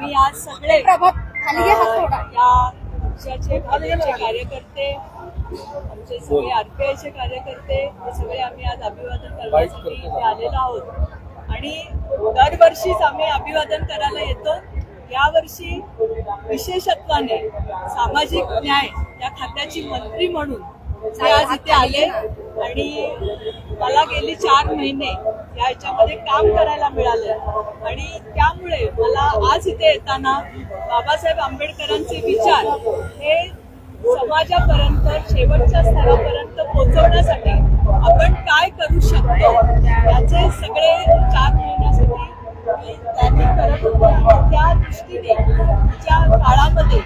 आम्ही आज सगळे प्रभात खाली घे हात थोडा. अ, या पक्षाचे भाजपचे कार्यकर्ते आमचे सगळे आरपीआयचे कार्यकर्ते हे सगळे आम्ही आज अभिवादन करण्यासाठी इथे आलेलो आहोत. आणि दरवर्षीच आम्ही अभिवादन करायला येतो. यावर्षी विशेषत्वाने सामाजिक न्याय या खात्याची मंत्री म्हणून ते आज इथे आले. आणि मला गेली चार महिने या ह्याच्यामध्ये काम करायला मिळालं. आणि त्यामुळे मला आज इथे येताना बाबासाहेब आंबेडकरांचे विचार हे समाजापर्यंत शेवटच्या स्तरापर्यंत पोहोचवण्यासाठी आपण काय करू शकतो याचे सगळे चार महिन्यासाठी मी प्लॅनिंग करत होते. त्या दृष्टीने त्या काळामध्ये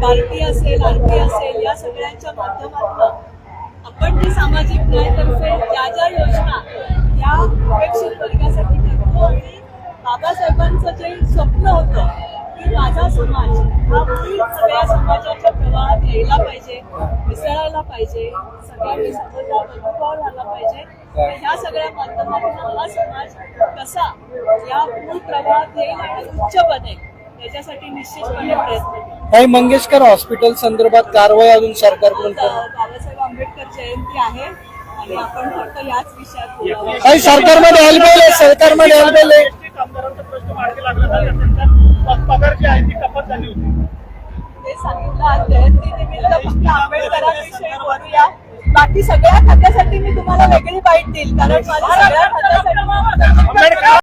पार्टी असेल आरती असेल या सगळ्यांच्या माध्यमातून आपण जी सामाजिक न्यायतर्फे ज्या ज्या योजना या अपेक्षित वर्गासाठी करतो आणि बाबासाहेबांचं जे स्वप्न होतं की माझा समाज हा मूळ सगळ्या समाजाच्या प्रवाहात यायला पाहिजे मिसळायला पाहिजे सगळ्यांनी समाजात अनुभव झाला पाहिजे. ह्या सगळ्या माध्यमातून हा समाज कसा या मूळ प्रवाहात येईल आणि उच्च बनेल याच्यासाठी निश्चितपणे प्रयत्न काही मंगेशकर हॉस्पिटल संदर्भात कारवाई अजून सरकारकडून कर- बाबासाहेब आंबेडकर जयंती आहे आणि आपण फक्त याच विषयात बोलावं. काही सरकारमध्ये आहे सरकारमध्ये आहे. एसटी कामगारांचा प्रश्न मार्गी लागला नाही त्यांचा पगार जी आहे ती कपात झाली होती. ते सांगितलं आज जयंती निमित्त फक्त आंबेडकरांविषयी बोलूया. बाकी सगळ्या खात्यासाठी मी तुम्हाला वेगळी बाईट देईल कारण माझ्या सगळ्या खात्यासाठी आंबेडकर